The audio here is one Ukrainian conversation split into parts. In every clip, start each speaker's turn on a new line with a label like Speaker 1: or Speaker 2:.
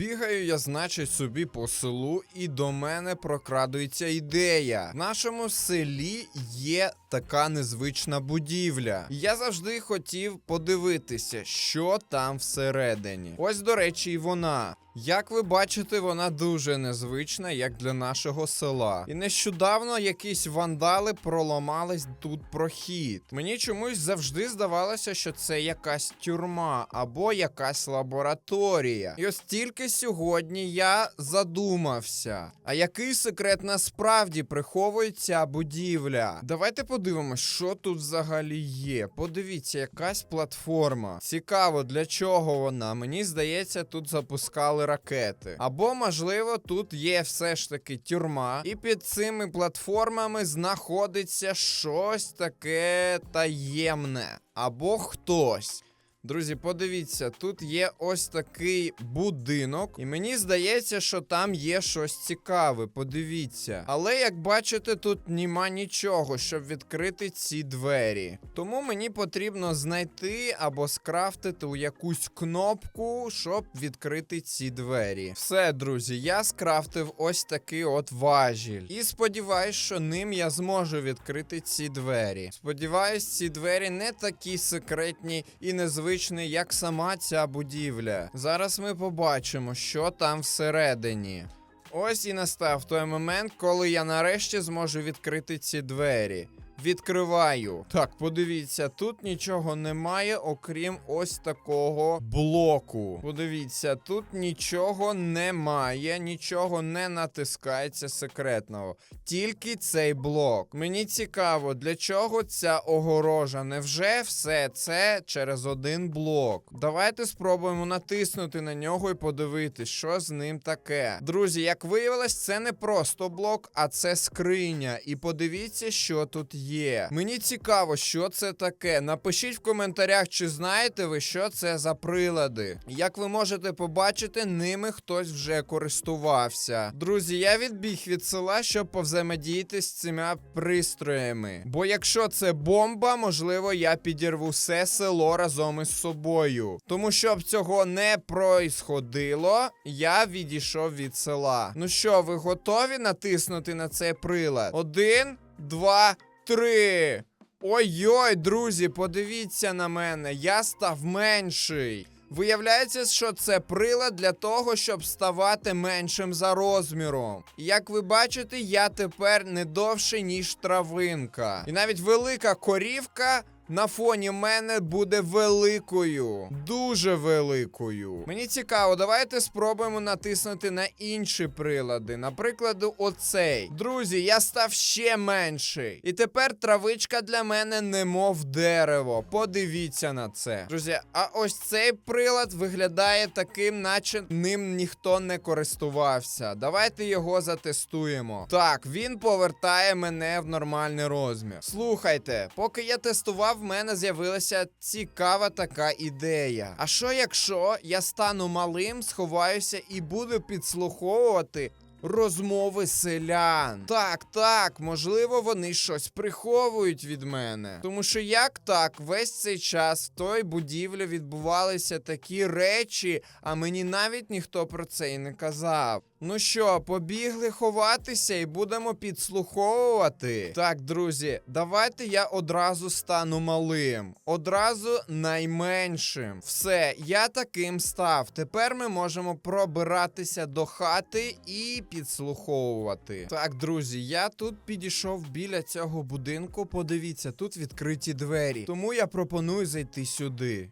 Speaker 1: Бігаю я, значить, собі по селу, і до мене прокрадується ідея. В нашому селі є така незвична будівля. Я завжди хотів подивитися, що там всередині. Ось, до речі, і вона. Як ви бачите, вона дуже незвична, як для нашого села. І нещодавно якісь вандали проламались тут прохід. Мені чомусь завжди здавалося, що це якась тюрма або якась лабораторія. І ось тільки сьогодні я задумався. А який секрет насправді приховує ця будівля? Давайте подивимось, що тут взагалі є. Подивіться, якась платформа. Цікаво, для чого вона. Мені здається, тут запускали ракети. Або, можливо, тут є все ж таки тюрма, і під цими платформами знаходиться щось таке таємне. Або хтось. Друзі, подивіться, тут є ось такий будинок, і мені здається, що там є щось цікаве. Подивіться. Але як бачите, тут нема нічого, щоб відкрити ці двері. Тому мені потрібно знайти або скрафтити якусь кнопку, щоб відкрити ці двері. Все, друзі, я скрафтив ось такий от важіль. І сподіваюсь, що ним я зможу відкрити ці двері. Сподіваюсь, ці двері не такі секретні і незвичні, як сама ця будівля. Зараз ми побачимо, що там всередині. Ось і настав той момент, коли я нарешті зможу відкрити ці двері. Відкриваю. Так, подивіться, тут нічого немає, окрім ось такого блоку. Подивіться, тут нічого немає, нічого не натискається секретного. Тільки цей блок. Мені цікаво, для чого ця огорожа? Невже все це через один блок? Давайте спробуємо натиснути на нього і подивитись, що з ним таке. Друзі, як виявилось, це не просто блок, а це скриня. І подивіться, що тут є. Мені цікаво, що це таке. Напишіть в коментарях, чи знаєте ви, що це за прилади. Як ви можете побачити, ними хтось вже користувався. Друзі, я відбіг від села, щоб повзаємодіяти з цими пристроями. Бо якщо це бомба, можливо, я підірву все село разом із собою. Тому щоб цього не происходило, я відійшов від села. Ну що, ви готові натиснути на цей прилад? Один, два, три. Ой-ой, друзі, подивіться на мене, я став менший. Виявляється, що це прилад для того, щоб ставати меншим за розміром. І Як ви бачите, я тепер не довший, ніж травинка. І навіть велика корівка на фоні мене буде великою. Дуже великою. Мені цікаво, давайте спробуємо натиснути на інші прилади. Наприклад, оцей. Друзі, я став ще менший. І тепер травичка для мене немов дерево. Подивіться на це. Друзі, а ось цей прилад виглядає таким, наче ним ніхто не користувався. Давайте його затестуємо. Так, він повертає мене в нормальний розмір. Слухайте, поки я тестував, в мене з'явилася цікава така ідея. А що якщо я стану малим, сховаюся і буду підслуховувати розмови селян. Так, так, можливо, вони щось приховують від мене. Тому що як так, весь цей час в той будівлі відбувалися такі речі, а мені навіть ніхто про це і не казав. Ну що, побігли ховатися і будемо підслуховувати. Так, друзі, давайте я одразу стану малим, одразу найменшим. Все, я таким став. Тепер ми можемо пробиратися до хати і підслуховувати. Так, друзі, я тут підійшов біля цього будинку. Подивіться, тут відкриті двері. Тому я пропоную зайти сюди.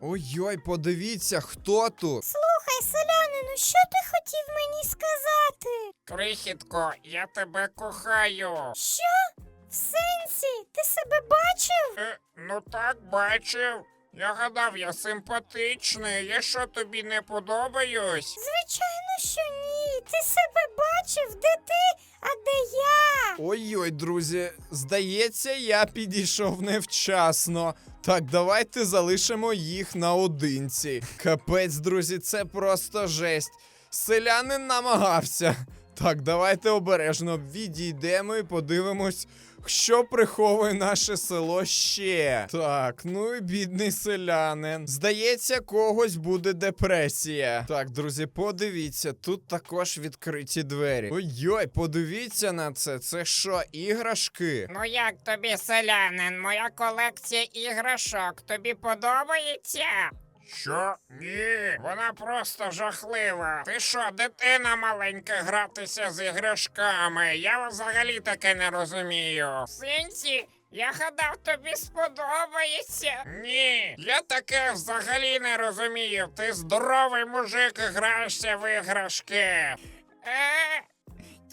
Speaker 1: Ой-ой, подивіться, хто тут.
Speaker 2: Слухай, селянину, що ти хотів мені сказати?
Speaker 3: Крихітко, я тебе кохаю.
Speaker 2: Що? В сенсі? Ти себе бачив?
Speaker 3: Е, ну так, бачив. Я гадав, я симпатичний. Я що тобі не подобаюсь?
Speaker 2: Звичайно, що ні. Ти себе бачив, де ти, а де я?
Speaker 1: Ой-ой, друзі, здається, я підійшов невчасно. Так, давайте залишимо їх наодинці. Капець, друзі, це просто жесть. селянин намагався. Так, давайте обережно відійдемо і подивимось, що приховує наше село ще. Так, ну і бідний селянин. Здається, когось буде депресія. Так, друзі, подивіться, тут також відкриті двері. Ой-ой, подивіться на це. Це що, іграшки?
Speaker 3: Ну як тобі, селянин? Моя колекція іграшок тобі подобається? Що? Ні, вона просто жахлива. Ти що, дитина маленька гратися з іграшками? Я взагалі таке не розумію. Сенсі, я гадав, тобі сподобається. Ні, я таке взагалі не розумію. Ти здоровий мужик і граєшся в іграшки. Е,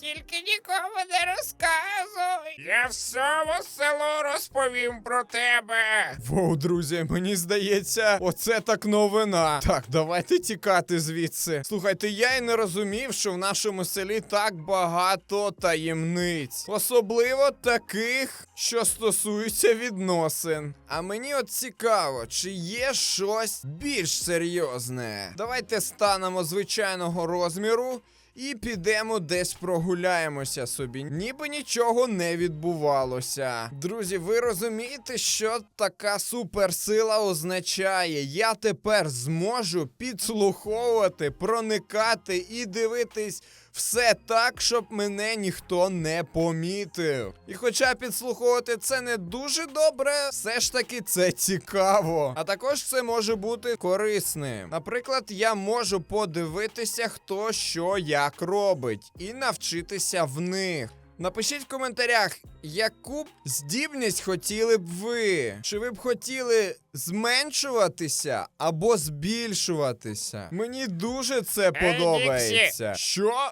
Speaker 3: тільки нікому не розказуй. Я всьому селу розповім про тебе.
Speaker 1: Воу, друзі, мені здається, оце так новина. Так, давайте тікати звідси. Слухайте, я й не розумів, що в нашому селі так багато таємниць. Особливо таких, що стосуються відносин. А мені от цікаво, чи є щось більш серйозне. Давайте станемо звичайного розміру. І підемо десь прогуляємося собі, ніби нічого не відбувалося. Друзі, ви розумієте, що така суперсила означає? Я тепер зможу підслуховувати, проникати і дивитись все так, щоб мене ніхто не помітив. І хоча підслуховувати це не дуже добре, все ж таки це цікаво. А також це може бути корисним. Наприклад, я можу подивитися, хто що як робить, і навчитися в них. Напишіть в коментарях, яку б здібність хотіли б ви. Чи ви б хотіли зменшуватися або збільшуватися? Мені дуже це подобається. Що?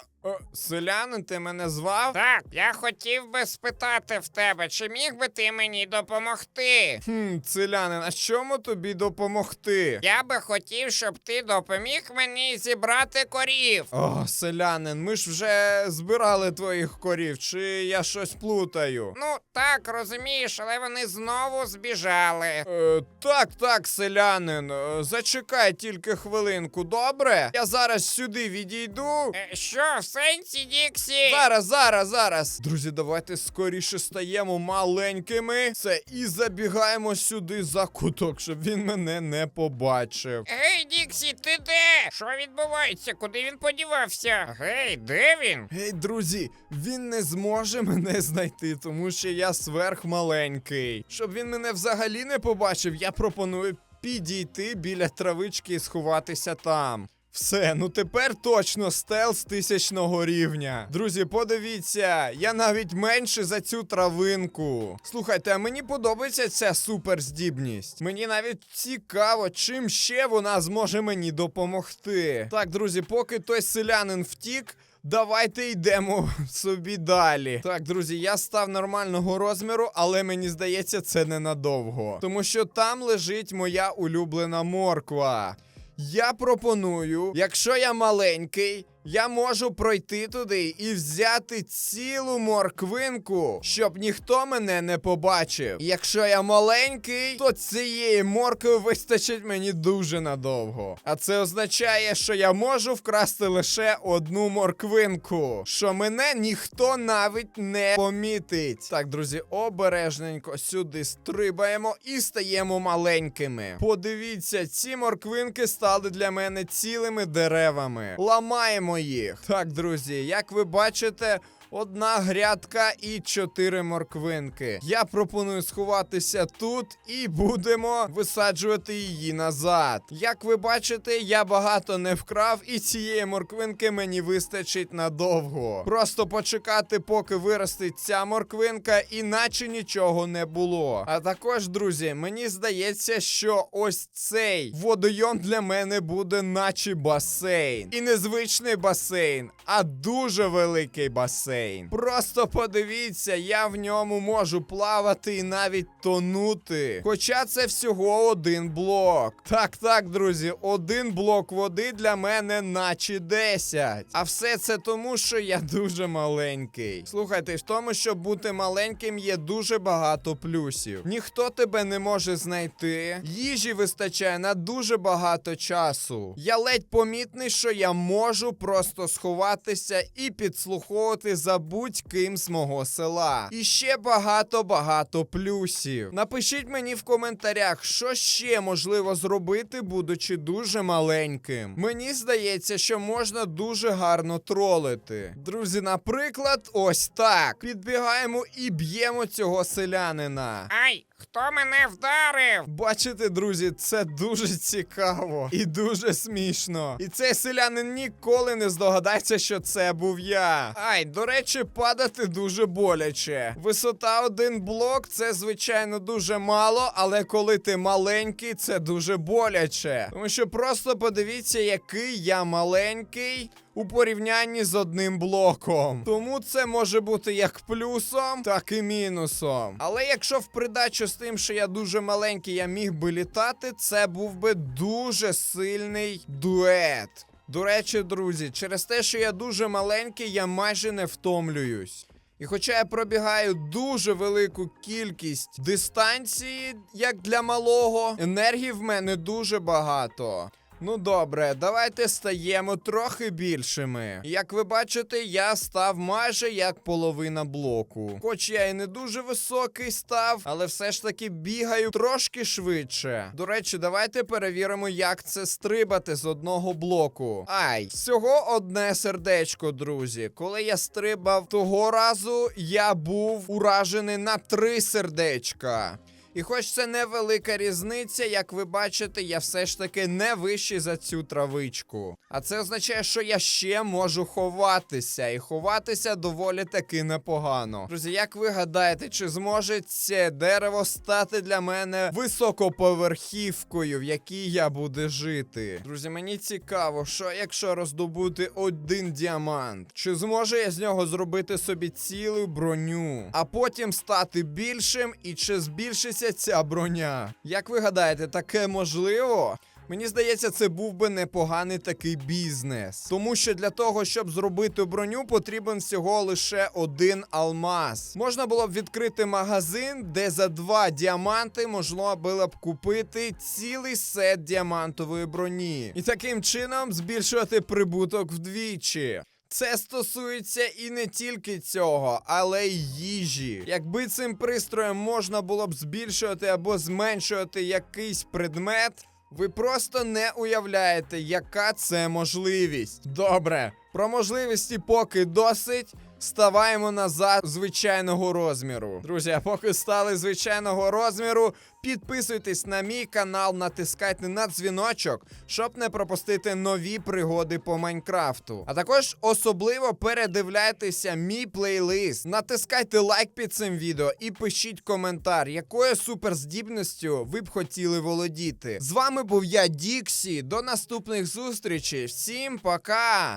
Speaker 1: Селянин, ти мене звав?
Speaker 3: Так, я хотів би спитати в тебе, чи міг би ти мені допомогти?
Speaker 1: Хм, селянин, а чому тобі допомогти?
Speaker 3: Я би хотів, щоб ти допоміг мені зібрати корів.
Speaker 1: О, селянин, ми ж вже збирали твоїх корів, чи я щось плутаю?
Speaker 3: Ну, так, розумієш, але вони знову збіжали.
Speaker 1: Е, так, так, селянин, е, зачекай тільки хвилинку, добре? Я зараз сюди відійду.
Speaker 3: Е, що, в сенсі, Діксі?
Speaker 1: Зараз, зараз, зараз. Друзі, давайте скоріше стаємо маленькими. Це і забігаємо сюди за куток, щоб він мене не побачив.
Speaker 3: Гей, Діксі, ти де? Що відбувається? Куди він подівався? Гей, де він?
Speaker 1: Гей, друзі, він не зможе мене знайти, тому що я сверхмаленький. Щоб він мене взагалі не побачив, я пропоную підійти біля травички і сховатися там. Все, ну тепер точно стелс тисячного рівня. Друзі, подивіться, я навіть менше за цю травинку. Слухайте, а мені подобається ця суперздібність. Мені навіть цікаво, чим ще вона зможе мені допомогти. Так, друзі, поки той селянин втік. Давайте йдемо собі далі. Так, друзі, я став нормального розміру, але мені здається, це ненадовго. Тому що там лежить моя улюблена морква. Я пропоную, якщо я маленький, я можу пройти туди і взяти цілу морквинку, щоб ніхто мене не побачив. Якщо я маленький, то цієї моркви вистачить мені дуже надовго. А це означає, що я можу вкрасти лише одну морквинку, що мене ніхто навіть не помітить. Так, друзі, обережненько сюди стрибаємо і стаємо маленькими. Подивіться, ці морквинки стали для мене цілими деревами. Ламаємо їх. Так, друзі, як ви бачите. Одна грядка і чотири морквинки. Я пропоную сховатися тут і будемо висаджувати її назад. Як ви бачите, я багато не вкрав, і цієї морквинки мені вистачить надовго. Просто почекати, поки виростить ця морквинка, іначе нічого не було. А також, друзі, мені здається, що ось цей водойом для мене буде, наче басейн. І не звичний басейн, а дуже великий басейн. Басейн. Просто подивіться, я в ньому можу плавати і навіть тонути. Хоча це всього один блок. Так, так, друзі, один блок води для мене наче 10. А все це тому, що я дуже маленький. Слухайте, в тому, щоб бути маленьким, є дуже багато плюсів. Ніхто тебе не може знайти. Їжі вистачає на дуже багато часу. Я ледь помітний, що я можу просто сховатися і підслуховувати за будь-ким з мого села. І ще багато-багато плюсів. Напишіть мені в коментарях, що ще можливо зробити, будучи дуже маленьким. Мені здається, що можна дуже гарно тролити. Друзі, наприклад, ось так. Підбігаємо і б'ємо цього селянина.
Speaker 3: Ай, хто мене вдарив?
Speaker 1: Бачите, друзі, це дуже цікаво і дуже смішно. І цей селянин ніколи не здогадається, що це був я. Ай, до речі, падати дуже боляче. Висота один блок це звичайно дуже мало, але коли ти маленький, це дуже боляче. Тому що просто подивіться, який я маленький. У порівнянні з одним блоком. Тому це може бути як плюсом, так і мінусом. Але якщо в придачу з тим, що я дуже маленький, я міг би літати, це був би дуже сильний дует. До речі, друзі, через те, що я дуже маленький, я майже не втомлююсь. І хоча я пробігаю дуже велику кількість дистанції, як для малого, енергії в мене дуже багато. Ну добре, давайте стаємо трохи більшими. Як ви бачите, я став майже як половина блоку. Хоч я і не дуже високий став, але все ж таки бігаю трошки швидше. До речі, давайте перевіримо, як це стрибати з одного блоку. Ай, всього одне сердечко, друзі. Коли я стрибав того разу, я був уражений на три сердечка. І хоч це невелика різниця, як ви бачите, я все ж таки не вищий за цю травичку. А це означає, що я ще можу ховатися, і ховатися доволі таки непогано. Друзі, як ви гадаєте, чи зможе це дерево стати для мене високоповерхівкою, в якій я буду жити? Друзі, мені цікаво, що якщо роздобути один діамант, чи зможу я з нього зробити собі цілу броню, а потім стати більшим і чи збільшиться ця броня? Як ви гадаєте, таке можливо? Мені здається, це був би непоганий такий бізнес. Тому що для того, щоб зробити броню, потрібен всього лише один алмаз. Можна було б відкрити магазин, де за два діаманти можна було б купити цілий сет діамантової броні. І таким чином збільшувати прибуток вдвічі. Це стосується і не тільки цього, але й їжі. Якби цим пристроєм можна було б збільшувати або зменшувати якийсь предмет, ви просто не уявляєте, яка це можливість. Добре, про можливості поки досить. Ставаємо назад звичайного розміру. Друзі, поки стали звичайного розміру, підписуйтесь на мій канал, натискайте на дзвіночок, щоб не пропустити нові пригоди по Майнкрафту. А також особливо передивляйтеся мій плейлист, натискайте лайк під цим відео і пишіть коментар, якою суперздібністю ви б хотіли володіти. З вами був я, Діксі. До наступних зустрічей. Всім пока!